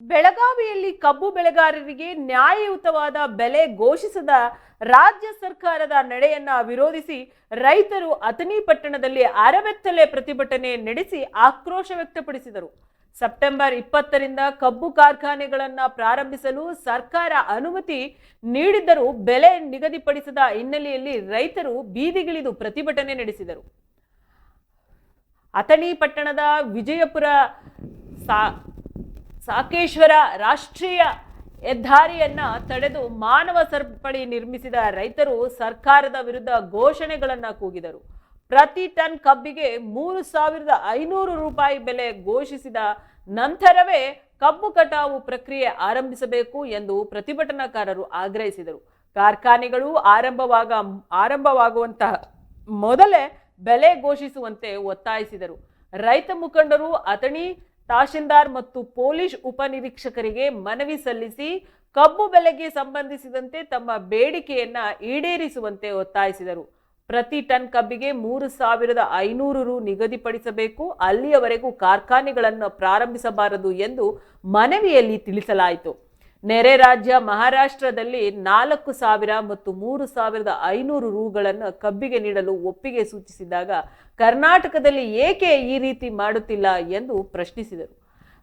ಬೆಳಗಾವಿಯಲ್ಲಿ ಕಬ್ಬು ಬೆಳೆಗಾರರಿಗೆ ನ್ಯಾಯಯುತವಾದ ಬೆಲೆ ಘೋಷಿಸದ ರಾಜ್ಯ ಸರ್ಕಾರದ ನಡೆಯನ್ನ ವಿರೋಧಿಸಿ ರೈತರು ಅಥಣಿ ಪಟ್ಟಣದಲ್ಲಿ ಅರಬೆತ್ತಲೆ ಪ್ರತಿಭಟನೆ ನಡೆಸಿ ಆಕ್ರೋಶ ವ್ಯಕ್ತಪಡಿಸಿದರು. ಸೆಪ್ಟೆಂಬರ್ ಇಪ್ಪತ್ತರಿಂದ ಕಬ್ಬು ಕಾರ್ಖಾನೆಗಳನ್ನು ಪ್ರಾರಂಭಿಸಲು ಸರ್ಕಾರ ಅನುಮತಿ ನೀಡಿದ್ದರೂ ಬೆಲೆ ನಿಗದಿಪಡಿಸದ ಹಿನ್ನೆಲೆಯಲ್ಲಿ ರೈತರು ಬೀದಿಗಿಳಿದು ಪ್ರತಿಭಟನೆ ನಡೆಸಿದರು. ಅಥಣಿ ಪಟ್ಟಣದ ವಿಜಯಪುರ ಸಾ ಸಾಕೇಶ್ವರ ರಾಷ್ಟ್ರೀಯ ಹೆದ್ದಾರಿಯನ್ನು ತಡೆದು ಮಾನವ ಸರಪಳಿ ನಿರ್ಮಿಸಿದ ರೈತರು ಸರ್ಕಾರದ ವಿರುದ್ಧ ಘೋಷಣೆಗಳನ್ನು ಕೂಗಿದರು. ಪ್ರತಿ ಟನ್ ಕಬ್ಬಿಗೆ ಮೂರು ಸಾವಿರದ ಐನೂರು ರೂಪಾಯಿ ಬೆಲೆ ಘೋಷಿಸಿದ ನಂತರವೇ ಕಬ್ಬು ಕಟಾವು ಪ್ರಕ್ರಿಯೆ ಆರಂಭಿಸಬೇಕು ಎಂದು ಪ್ರತಿಭಟನಾಕಾರರು ಆಗ್ರಹಿಸಿದರು. ಕಾರ್ಖಾನೆಗಳು ಆರಂಭವಾಗ ಆರಂಭವಾಗುವಂತಹ ಮೊದಲೇ ಬೆಲೆ ಘೋಷಿಸುವಂತೆ ಒತ್ತಾಯಿಸಿದರು. ರೈತ ಮುಖಂಡರು, ಅಥಣಿ ತಹಶೀಲ್ದಾರ್ ಮತ್ತು ಪೊಲೀಸ್ ಉಪನಿರೀಕ್ಷಕರಿಗೆ ಮನವಿ ಸಲ್ಲಿಸಿ ಕಬ್ಬು ಬೆಲೆಗೆ ಸಂಬಂಧಿಸಿದಂತೆ ತಮ್ಮ ಬೇಡಿಕೆಯನ್ನ ಈಡೇರಿಸುವಂತೆ ಒತ್ತಾಯಿಸಿದರು. ಪ್ರತಿ ಟನ್ ಕಬ್ಬಿಗೆ ಮೂರು ಸಾವಿರದ ಐನೂರು ರು ನಿಗದಿಪಡಿಸಬೇಕು. ಅಲ್ಲಿಯವರೆಗೂ ಕಾರ್ಖಾನೆಗಳನ್ನು ಪ್ರಾರಂಭಿಸಬಾರದು ಎಂದು ಮನವಿಯಲ್ಲಿ ತಿಳಿಸಲಾಯಿತು. ನೆರೆ ರಾಜ್ಯ ಮಹಾರಾಷ್ಟ್ರದಲ್ಲಿ ನಾಲ್ಕು ಸಾವಿರ ಮತ್ತು ಮೂರು ಸಾವಿರದ ಐನೂರು ರೂಗಳನ್ನು ಕಬ್ಬಿಗೆ ನೀಡಲು ಒಪ್ಪಿಗೆ ಸೂಚಿಸಿದಾಗ ಕರ್ನಾಟಕದಲ್ಲಿ ಏಕೆ ಈ ರೀತಿ ಮಾಡುತ್ತಿಲ್ಲ ಎಂದು ಪ್ರಶ್ನಿಸಿದರು.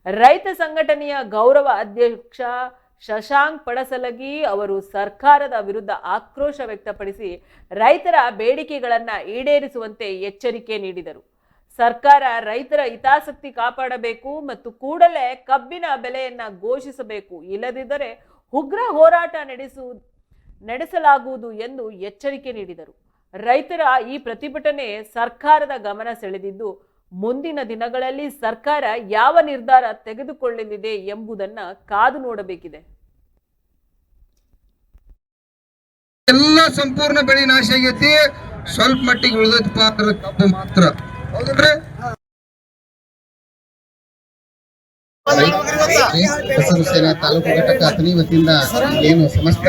ರೈತ ಸಂಘಟನೆಯ ಗೌರವ ಅಧ್ಯಕ್ಷ ಶಶಾಂಕ್ ಪಡಸಲಗಿ ಅವರು ಸರ್ಕಾರದ ವಿರುದ್ಧ ಆಕ್ರೋಶ ವ್ಯಕ್ತಪಡಿಸಿ ರೈತರ ಬೇಡಿಕೆಗಳನ್ನು ಈಡೇರಿಸುವಂತೆ ಎಚ್ಚರಿಕೆ ನೀಡಿದರು. ಸರ್ಕಾರ ರೈತರ ಹಿತಾಸಕ್ತಿ ಕಾಪಾಡಬೇಕು ಮತ್ತು ಕೂಡಲೇ ಕಬ್ಬಿನ ಬೆಲೆಯನ್ನ ಘೋಷಿಸಬೇಕು. ಇಲ್ಲದಿದ್ದರೆ ಉಗ್ರ ಹೋರಾಟ ನಡೆಸು, ನಡೆಸಲಾಗುವುದು ಎಂದು ಎಚ್ಚರಿಕೆ ನೀಡಿದರು. ರೈತರ ಈ ಪ್ರತಿಭಟನೆ ಸರ್ಕಾರದ ಗಮನ ಸೆಳೆದಿದ್ದು, ಮುಂದಿನ ದಿನಗಳಲ್ಲಿ ಸರ್ಕಾರ ಯಾವ ನಿರ್ಧಾರ ತೆಗೆದುಕೊಳ್ಳಲಿದೆ ಎಂಬುದನ್ನ ಕಾದು ನೋಡಬೇಕಿದೆ. ಎಲ್ಲ ಸಂಪೂರ್ಣ ಬೆಳೆ ನಾಶ ಆಗೈತಿ. ಸ್ವಲ್ಪ ಮಟ್ಟಿಗೆ ಉಳಿದ ಅಂದ್ರೆ ಕಬ್ಬು ಮಾತ್ರ. ಹಸಿರು ಸೇನೆ ತಾಲೂಕು ಘಟಕ ಅಥಣಿ ವತಿಯಿಂದ ಏನು ಸಮಸ್ತ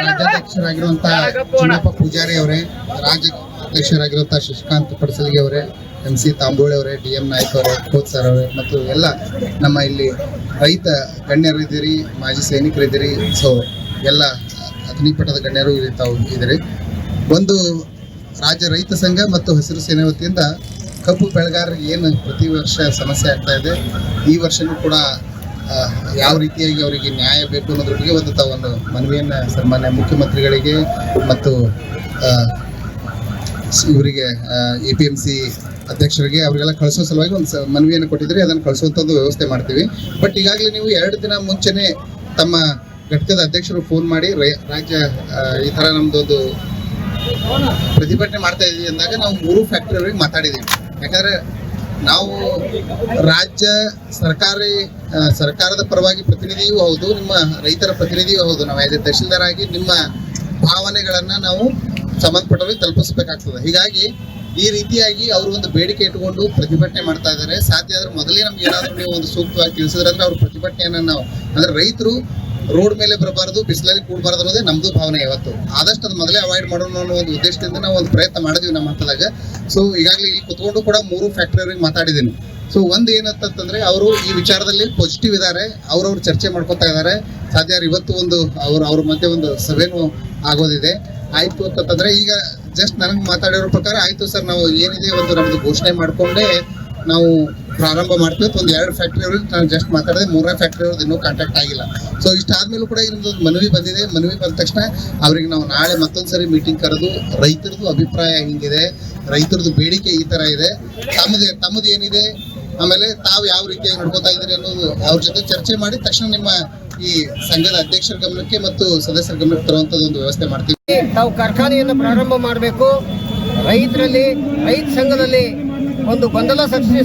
ರಾಜ್ಯಾಧ್ಯಕ್ಷರಾಗಿರುವಂತಹ ಚಿನ್ನಪ್ಪ ಪೂಜಾರಿ ಅವರೇ ರಾಜ್ಯ ಅಧ್ಯಕ್ಷರಾಗಿರುವಂತಹ ಶಶಿಕಾಂತ್ ಪಡಸಲಿಗೆ ಅವರೇ ಎಂ ಸಿ ತಾಂಬೋಳಿ ಅವರೇ ಡಿ ಎಂ ನಾಯ್ಕ ಅವರೇ ಕೋಚ್ ಸರ್ ಅವರೇ ಮತ್ತು ಎಲ್ಲ ನಮ್ಮ ಇಲ್ಲಿ ರೈತ ಗಣ್ಯರಿದ್ದೀರಿ ಮಾಜಿ ಸೈನಿಕರಿದ್ದೀರಿ ಸೊ ಎಲ್ಲ ಅಥಣಿ ಪಟ್ಟದ ಗಣ್ಯರು ತಾವು ಇದ್ದೀರಿ. ಒಂದು ರಾಜ್ಯ ರೈತ ಸಂಘ ಮತ್ತು ಹಸಿರು ಸೇನೆ ವತಿಯಿಂದ ಕಬ್ಬು ಬೆಳೆಗಾರರಿಗೆ ಏನು ಪ್ರತಿ ವರ್ಷ ಸಮಸ್ಯೆ ಆಗ್ತಾ ಇದೆ, ಈ ವರ್ಷನೂ ಕೂಡ ಯಾವ ರೀತಿಯಾಗಿ ಅವರಿಗೆ ನ್ಯಾಯ ಬೇಕು ಅನ್ನೋದ್ರೊಟ್ಟಿಗೆ ಒಂದು ತಾವು ಒಂದು ಮನವಿಯನ್ನು ಸನ್ಮಾನ್ಯ ಮುಖ್ಯಮಂತ್ರಿಗಳಿಗೆ ಮತ್ತು ಇವರಿಗೆ ಎ ಪಿ ಎಂ ಸಿ ಅಧ್ಯಕ್ಷರಿಗೆ ಅವರಿಗೆಲ್ಲ ಕಳಿಸೋ ಸಲುವಾಗಿ ಒಂದು ಮನವಿಯನ್ನು ಕೊಟ್ಟಿದ್ರಿ ಅದನ್ನು ಕಳಿಸುವಂಥ ಒಂದು ವ್ಯವಸ್ಥೆ ಮಾಡ್ತೀವಿ. ಬಟ್ ಈಗಾಗಲೇ ನೀವು ಎರಡು ದಿನ ಮುಂಚೆನೇ ತಮ್ಮ ಘಟಕದ ಅಧ್ಯಕ್ಷರು ಫೋನ್ ಮಾಡಿ ರಾಜ್ಯ ಈ ಥರ ನಮ್ದೊಂದು ಪ್ರತಿಭಟನೆ ಮಾಡ್ತಾ ಇದೀವಿ ಅಂದಾಗ ನಾವು ಮೂರು ಫ್ಯಾಕ್ಟರಿ ಅವರಿಗೆ ಮಾತಾಡಿದ್ದೀವಿ ಯಾಕಂದ್ರೆ ನಾವು ರಾಜ್ಯ ಸರ್ಕಾರಿ ಸರ್ಕಾರದ ಪರವಾಗಿ ಪ್ರತಿನಿಧಿಯೂ ಹೌದು, ನಿಮ್ಮ ರೈತರ ಪ್ರತಿನಿಧಿಯೂ ಹೌದು. ನಾವು ಆಸ್ ಎ ತಹಶೀಲ್ದಾರ್ ಆಗಿ ನಿಮ್ಮ ಭಾವನೆಗಳನ್ನ ನಾವು ಸಂಬಂಧಪಟ್ಟವರಿಗೆ ತಲುಪಿಸ್ಬೇಕಾಗ್ತದೆ. ಹೀಗಾಗಿ ಈ ರೀತಿಯಾಗಿ ಅವರು ಒಂದು ಬೇಡಿಕೆ ಇಟ್ಟುಕೊಂಡು ಪ್ರತಿಭಟನೆ ಮಾಡ್ತಾ ಇದ್ದಾರೆ ಸಾಧ್ಯ ಆದ್ರೆ ಮೊದಲೇ ನಮ್ಗೆ ಏನಾದ್ರು ನೀವು ಒಂದು ಸೂಕ್ತವಾಗಿ ತಿಳಿಸಿದ್ರೆ ಅಂದ್ರೆ ಅವ್ರ ಪ್ರತಿಭಟನೆಯನ್ನ ನಾವು ಅಂದ್ರೆ ರೈತರು ರೋಡ್ ಮೇಲೆ ಬರಬಾರದು, ಬಿಸಿಲಲ್ಲಿ ಕೂಡಬಾರದು ಅನ್ನೋದೇ ನಮ್ದು ಭಾವನೆ ಯಾವತ್ತು. ಆದಷ್ಟು ಅದು ಮೊದಲೇ ಅವಾಯ್ಡ್ ಮಾಡೋಣ ಅನ್ನೋ ಒಂದು ಉದ್ದೇಶದಿಂದ ನಾವು ಒಂದು ಪ್ರಯತ್ನ ಮಾಡಿದ್ವಿ ನಮ್ಮ ಹಂತದಾಗ ಸೊ ಈಗಾಗಲೇ ಇಲ್ಲಿ ಕುತ್ಕೊಂಡು ಕೂಡ ಮೂರು ಫ್ಯಾಕ್ಟ್ರಿಯವ್ರಿಗೆ ಮಾತಾಡಿದ್ದೀನಿ. ಸೊ ಒಂದು ಏನಂತಂದ್ರೆ ಅವರು ಈ ವಿಚಾರದಲ್ಲಿ ಪಾಸಿಟಿವ್ ಇದ್ದಾರೆ ಅವ್ರವ್ರು ಚರ್ಚೆ ಮಾಡ್ಕೊತಾ ಇದ್ದಾರೆ ಸಾಧ್ಯ ಇವತ್ತು ಒಂದು ಅವ್ರ ಅವ್ರ ಮಧ್ಯೆ ಒಂದು ಸಭೆನೂ ಆಗೋದಿದೆ. ಆಯ್ತು ಅಂತಂದ್ರೆ ಈಗ ಜಸ್ಟ್ ನನಗೆ ಮಾತಾಡಿರೋ ಪ್ರಕಾರ ಆಯ್ತು ಸರ್, ನಾವು ಏನಿದೆ ಒಂದು ನಮ್ದು ಘೋಷಣೆ ಮಾಡಿಕೊಂಡೇ ನಾವು ಪ್ರಾರಂಭ ಮಾಡ್ತೀವಿ. ಒಂದು ಎರಡು ಫ್ಯಾಕ್ಟ್ರಿ ಅವರು ನಾನು ಜಸ್ಟ್ ಮಾತಾಡಿದೆ, ಮೂರನೇ ಫ್ಯಾಕ್ಟ್ರಿ ಅವ್ರದ್ದು ಇನ್ನೂ ಕಾಂಟ್ಯಾಕ್ಟ್ ಆಗಿಲ್ಲ. ಸೊ ಇಷ್ಟಾದ್ಮೇಲೂ ಕೂಡ ಇನ್ನೊಂದು ಮನವಿ ಬಂದಿದೆ. ಮನವಿ ಬಂದ ತಕ್ಷಣ ಅವ್ರಿಗೆ ನಾವು ನಾಳೆ ಮತ್ತೊಂದು ಸರಿ ಮೀಟಿಂಗ್ ಕರೆದು, ರೈತರದ್ದು ಅಭಿಪ್ರಾಯ ಹಿಂಗಿದೆ, ರೈತರದ್ದು ಬೇಡಿಕೆ ಈ ತರ ಇದೆ ತಮ್ಮದು ತಮ್ಮದು ಏನಿದೆ, ಆಮೇಲೆ ತಾವು ಯಾವ ರೀತಿಯಾಗಿ ನಡ್ಕೋತಾ ಇದ್ದೀರಿ ಅನ್ನೋದು ಅವ್ರ ಜೊತೆ ಚರ್ಚೆ ಮಾಡಿ ತಕ್ಷಣ ನಿಮ್ಮ ಈ ಸಂಘದ ಅಧ್ಯಕ್ಷರ ಗಮನಕ್ಕೆ ಮತ್ತು ಸದಸ್ಯರ ಗಮನಕ್ಕೆ ತರುವಂತದ್ದು ಒಂದು ವ್ಯವಸ್ಥೆ ಮಾಡ್ತೀವಿ. ತಾವು ಕಾರ್ಖಾನೆಯನ್ನು ಪ್ರಾರಂಭ ಮಾಡಬೇಕು. ರೈತರಲ್ಲಿ, ರೈತ ಸಂಘದಲ್ಲಿ ಒಂದು ಗೊಂದಲ ಸೃಷ್ಟಿ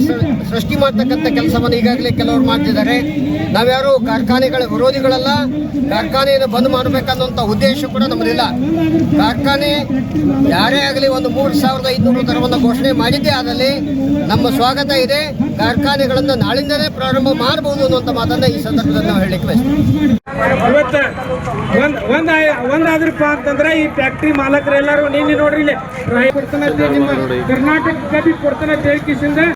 ಸೃಷ್ಟಿ ಮಾಡ್ತಕ್ಕಂಥ ಕೆಲಸವನ್ನು ಈಗಾಗಲೇ ಕೆಲವರು ಮಾಡ್ತಿದ್ದಾರೆ. ನಾವ್ಯಾರು ಕಾರ್ಖಾನೆಗಳ ವಿರೋಧಿಗಳಲ್ಲ. ಕಾರ್ಖಾನೆಯನ್ನು ಬಂದ್ ಮಾಡಬೇಕನ್ನುವಂಥ ಉದ್ದೇಶ ಕೂಡ ನಮ್ಮದಿಲ್ಲ ಕಾರ್ಖಾನೆ ಯಾರೇ ಆಗಲಿ ಒಂದು ಮೂರು ಸಾವಿರದ ಐದುನೂರು ದರವನ್ನು ಘೋಷಣೆ ಮಾಡಿದ್ದೇ ಆದಲ್ಲಿ ನಮ್ಮ ಸ್ವಾಗತ ಇದೆ. ಕಾರ್ಖಾನೆಗಳನ್ನು ನಾಳಿಂದಲೇ ಪ್ರಾರಂಭ ಮಾಡಬಹುದು ಅನ್ನುವಂಥ ಮಾತನ್ನ ಈ ಸಂದರ್ಭದಲ್ಲಿ ನಾವು ಹೇಳಿಕ್ಕೆ ಬಯಸ್ತೀವಿ. ಇವತ್ತು ಒಂದ್ ಒಂದ್ ಆಯ್- ಅಂತಂದ್ರೆ ಈ ಫ್ಯಾಕ್ಟ್ರಿ ಮಾಲಕರೆಲ್ಲರೂ ನಿನ್ನೆ ನೋಡ್ರಿ ಇಲ್ಲಿ. ಕರ್ನಾಟಕ ಕೊಡ್ತಾನಂತೆ ನಿಮ್ಮ ಕರ್ನಾಟಕ ಕಬ್ಬಿ ಕೊಡ್ತಾನಂತ ಹೇಳಿಕಿಸಿಂದ